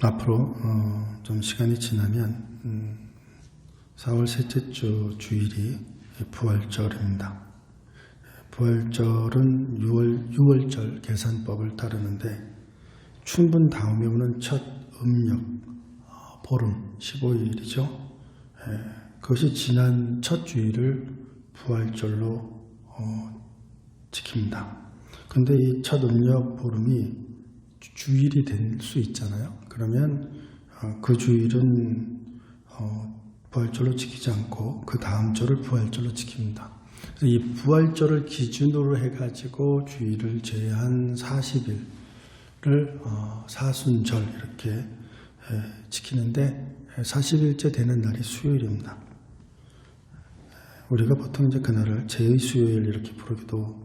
앞으로 어, 좀 시간이 지나면 음, 4월 셋째 주 주일이 부활절입니다. 부활절은 6월 6월절 계산법을 따르는데 춘분 다음에 오는 첫 음력 어, 보름 15일이죠. 예, 그것이 지난 첫 주일을 부활절로 어, 지킵니다. 근데 이 첫 음력 보름이 주- 주일이 될 수 있잖아요. 그러면 어, 그 주일은 어, 부활절로 지키지 않고 그 다음 절을 부활절로 지킵니다. 이 부활절을 기준으로 해가지고 주일을 제한 40일을 어, 사순절 이렇게 에, 지키는데 40일째 되는 날이 수요일입니다. 우리가 보통 이제 그날을 제의 수요일 이렇게 부르기도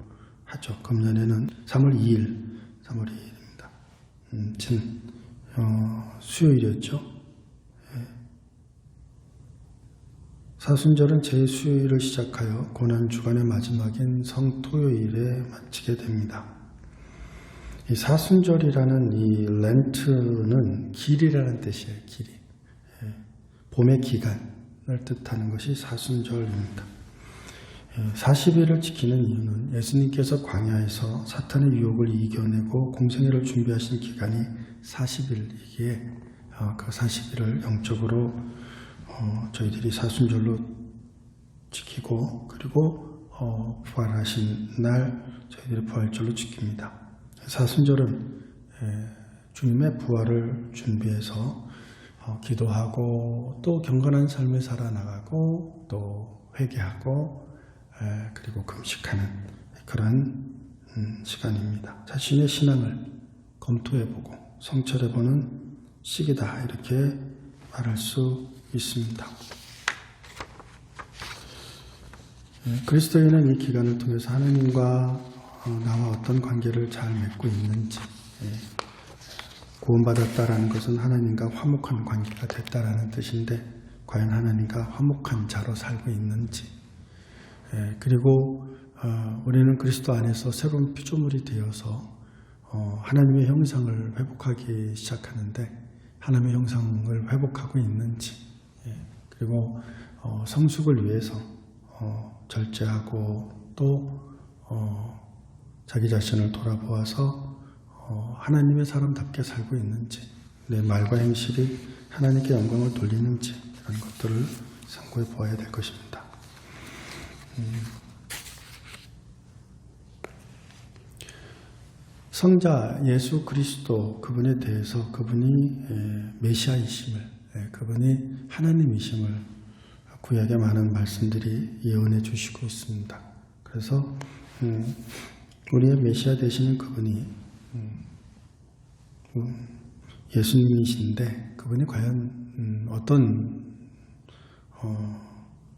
하죠. 금년에는 3월 2일, 3월 2일입니다. 음, 진, 어, 수요일이었죠. 예. 사순절은 제의 수요일을 시작하여 고난 주간의 마지막인 성토요일에 마치게 됩니다. 이 사순절이라는 이 렌트는 길이라는 뜻이에요. 길이. 예. 봄의 기간을 뜻하는 것이 사순절입니다. 40일을 지키는 이유는 예수님께서 광야에서 사탄의 유혹을 이겨내고 공생애를 준비하신 기간이 40일이기에 어, 그 40일을 영적으로 어, 저희들이 사순절로 지키고 그리고 어, 부활하신 날 저희들이 부활절로 지킵니다. 사순절은 에, 주님의 부활을 준비해서 어, 기도하고 또 경건한 삶을 살아나가고 또 회개하고 에, 그리고 금식하는 그러한 음, 시간입니다. 자신의 신앙을 검토해보고 성찰해보는 시기다 이렇게 말할 수 있습니다. 예, 그리스도인은 이 기간을 통해서 하나님과 어, 나와 어떤 관계를 잘 맺고 있는지 예, 구원받았다라는 것은 하나님과 화목한 관계가 됐다라는 뜻인데 과연 하나님과 화목한 자로 살고 있는지 예, 그리고 어, 우리는 그리스도 안에서 새로운 피조물이 되어서 어, 하나님의 형상을 회복하기 시작하는데 하나님의 형상을 회복하고 있는지 예, 그리고 어, 성숙을 위해서 어, 절제하고 또 어, 자기 자신을 돌아보아서 어, 하나님의 사람답게 살고 있는지 내 말과 행실이 하나님께 영광을 돌리는지 이런 것들을 상고해 보아야 될 것입니다. 성자 예수 그리스도 그분에 대해서 그분이 에, 메시아이심을 에, 그분이 하나님이심을 구약에 많은 말씀들이 예언해 주시고 있습니다. 그래서 음, 우리의 메시아 되시는 그분이 음, 음, 예수님이신데 그분이 과연 음, 어떤 어,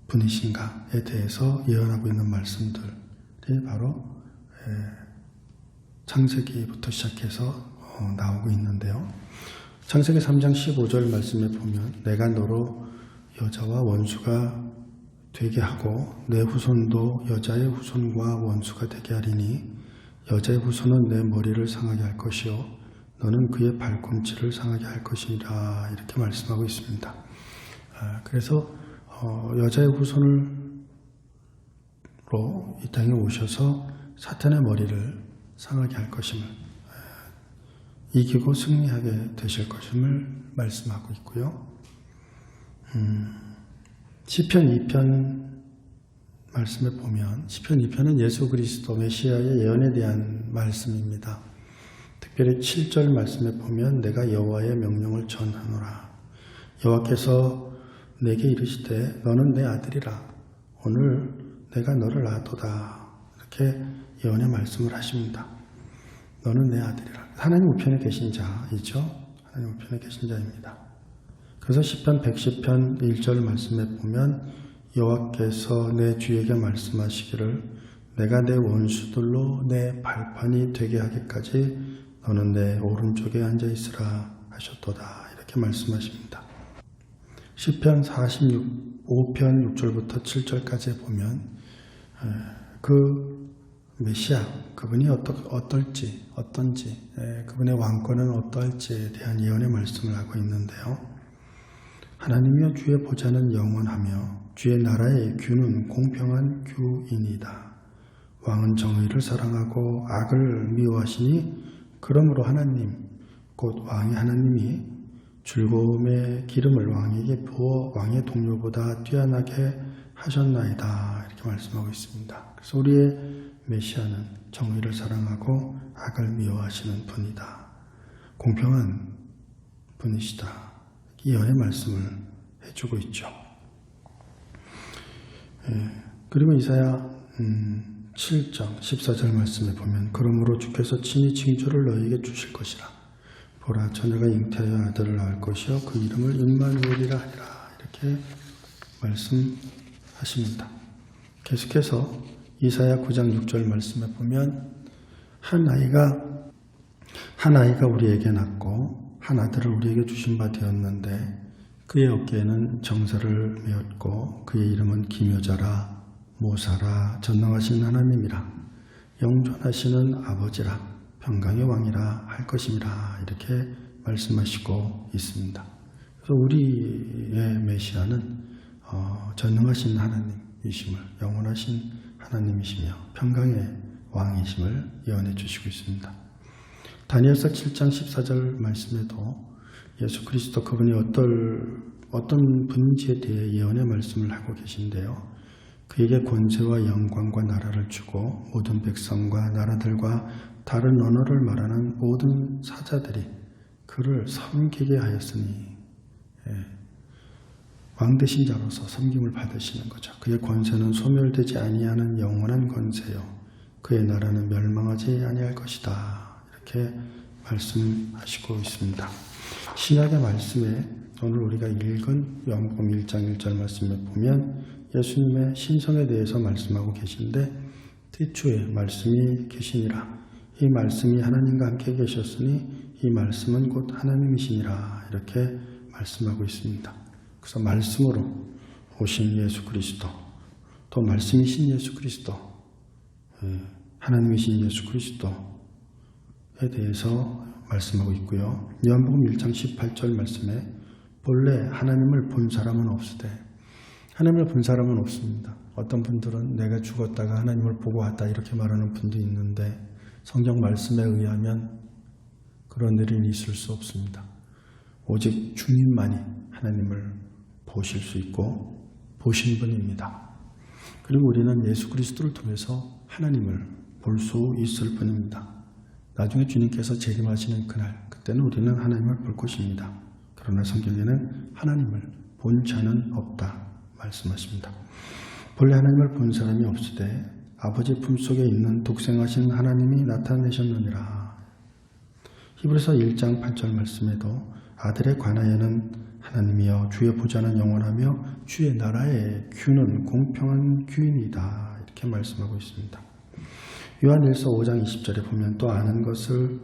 분이신가에 대해서 예언하고 있는 말씀들이 바로 에, 창세기부터 시작해서 어, 나오고 있는데요. 창세기 3장 15절 말씀에 보면 내가 너로 여자와 원수가 되게 하고 내 후손도 여자의 후손과 원수가 되게 하리니 여자의 후손은 내 머리를 상하게 할 것이요 너는 그의 발꿈치를 상하게 할 것이라 이렇게 말씀하고 있습니다. 아, 그래서 어, 여자의 후손으로 이 땅에 오셔서 사탄의 머리를 상하게 할 것임을 아, 이기고 승리하게 되실 것임을 말씀하고 있고요. 음, 시편 2편 말씀에 보면 시편 2편은 예수 그리스도 메시아의 예언에 대한 말씀입니다. 특별히 7절 말씀에 보면 내가 여호와의 명령을 전하노라. 여호와께서 내게 이르시되 너는 내 아들이라 오늘 내가 너를 낳았도다. 이렇게 예언의 말씀을 하십니다. 너는 내 아들이라. 하나님 우편에 계신 자이죠. 하나님 우편에 계신 자입니다. 그래서 시편 110편 1절 말씀에 보면 여호와께서 내 주에게 말씀하시기를 내가 내 원수들로 내 발판이 되게 하기까지 너는 내 오른쪽에 앉아 있으라 하셨도다 이렇게 말씀하십니다. 시편 46 5편 6절부터 7절까지 보면 에, 그 메시아 그분이 어떠, 어떨지 어떤지 예, 그분의 왕권은 어떠할지에 대한 예언의 말씀을 하고 있는데요. 하나님이여 주의 보좌는 영원하며 주의 나라의 규는 공평한 규이니다. 왕은 정의를 사랑하고 악을 미워하시니 그러므로 하나님 곧 왕의 하나님이 즐거움의 기름을 왕에게 부어 왕의 동료보다 뛰어나게 하셨나이다 이렇게 말씀하고 있습니다. 그래서 우리의 메시아는 정의를 사랑하고 악을 미워하시는 분이다. 공평한 분이시다. 이 연의 말씀을 해주고 있죠. 예, 그리고 이사야 음, 7장 14절 말씀에 보면 그러므로 주께서 친히 징조를 너희에게 주실 것이라 보라 처녀가 잉태하여 아들을 낳을 것이요. 그 이름을 임마누엘이라 하리라. 이렇게 말씀하십니다. 계속해서 이사야 9장 6절 말씀에 보면 한 아이가 한 아이가 우리에게 낳고 한 아들을 우리에게 주신 바 되었는데 그의 어깨에는 정사를 메었고 그의 이름은 기묘자라 모사라 전능하신 하나님이라 영존하시는 아버지라 평강의 왕이라 할 것임이라 이렇게 말씀하시고 있습니다. 그래서 우리의 메시아는 어, 전능하신 하나님이심을 영원하신 하나님이시며 평강의 왕이심을 예언해 주시고 있습니다. 다니엘서 7장 14절 말씀에도 예수 그리스도 그분이 어떨, 어떤 분인지에 대해 예언의 말씀을 하고 계신데요. 그에게 권세와 영광과 나라를 주고 모든 백성과 나라들과 다른 언어를 말하는 모든 사자들이 그를 섬기게 하였으니 예, 왕 되신 자로서 섬김을 받으시는 거죠. 그의 권세는 소멸되지 아니하는 영원한 권세요. 그의 나라는 멸망하지 아니할 것이다. 이렇게 말씀하시고 있습니다. 신약의 말씀에 오늘 우리가 읽은 요한복음 1장 1절 말씀에 보면 예수님의 신성에 대해서 말씀하고 계신데 태초에 말씀이 계시니라 이 말씀이 하나님과 함께 계셨으니 이 말씀은 곧 하나님이시니라 이렇게 말씀하고 있습니다. 그래서 말씀으로 오신 예수 그리스도 또 말씀이신 예수 그리스도 예, 하나님이신 예수 그리스도에 대해서 말씀하고 있고요. 요한복음 1장 18절 말씀에 본래 하나님을 본 사람은 없으되 하나님을 본 사람은 없습니다. 어떤 분들은 내가 죽었다가 하나님을 보고 왔다 이렇게 말하는 분도 있는데 성경 말씀에 의하면 그런 일은 있을 수 없습니다. 오직 주님만이 하나님을 보실 수 있고 보신 분입니다. 그리고 우리는 예수 그리스도를 통해서 하나님을 볼 수 있을 뿐입니다. 나중에 주님께서 재림하시는 그날 그때는 우리는 하나님을 볼 것입니다. 그러나 성경에는 하나님을 본 자는 없다 말씀하십니다. 본래 하나님을 본 사람이 없으되 아버지 품속에 있는 독생하신 하나님이 나타내셨느니라. 히브리서 1장 8절 말씀에도 아들에 관하여는 하나님이여 주의 보좌는 영원하며 주의 나라의 규는 공평한 규입니다. 이렇게 말씀하고 있습니다. 요한일서 5장 20절에 보면 또 아는 것을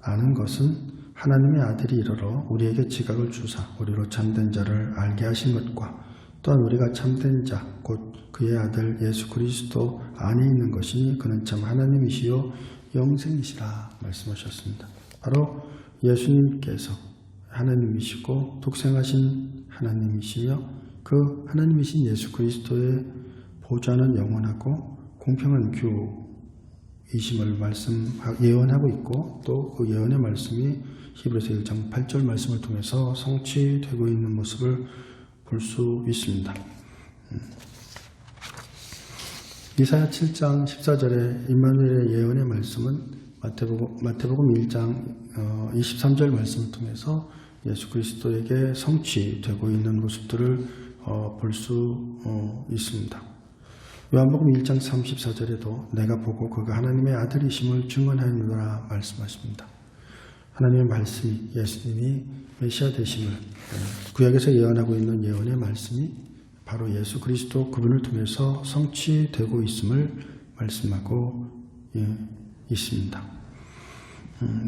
아는 것은 하나님의 아들이 이르러 우리에게 지각을 주사 우리로 참된 자를 알게 하신 것과 또한 우리가 참된 자 곧 그의 아들 예수 그리스도 안에 있는 것이니 그는 참 하나님이시요 영생이시라 말씀하셨습니다. 바로 예수님께서 하나님이시고 독생하신 하나님이시며 그 하나님이신 예수 그리스도의 보좌는 영원하고 공평한 규이심을 말씀 예언하고 있고 또 그 예언의 말씀이 히브리서 1장 8절 말씀을 통해서 성취되고 있는 모습을 볼 수 있습니다. 음. 이사야 7장 14절의 임마누엘의 예언의 말씀은 마태복음, 마태복음 1장 23절 어, 말씀을 통해서 예수 그리스도에게 성취되고 있는 모습들을 어, 볼수 어, 있습니다. 요한복음 1장 34절에도 내가 보고 그가 하나님의 아들이심을 증언하느라 말씀하십니다. 하나님의 말씀이 예수님이 메시아 되심을 구약에서 예언하고 있는 예언의 말씀이 바로 예수 그리스도 그분을 통해서 성취되고 있음을 말씀하고 예, 있습니다. 음,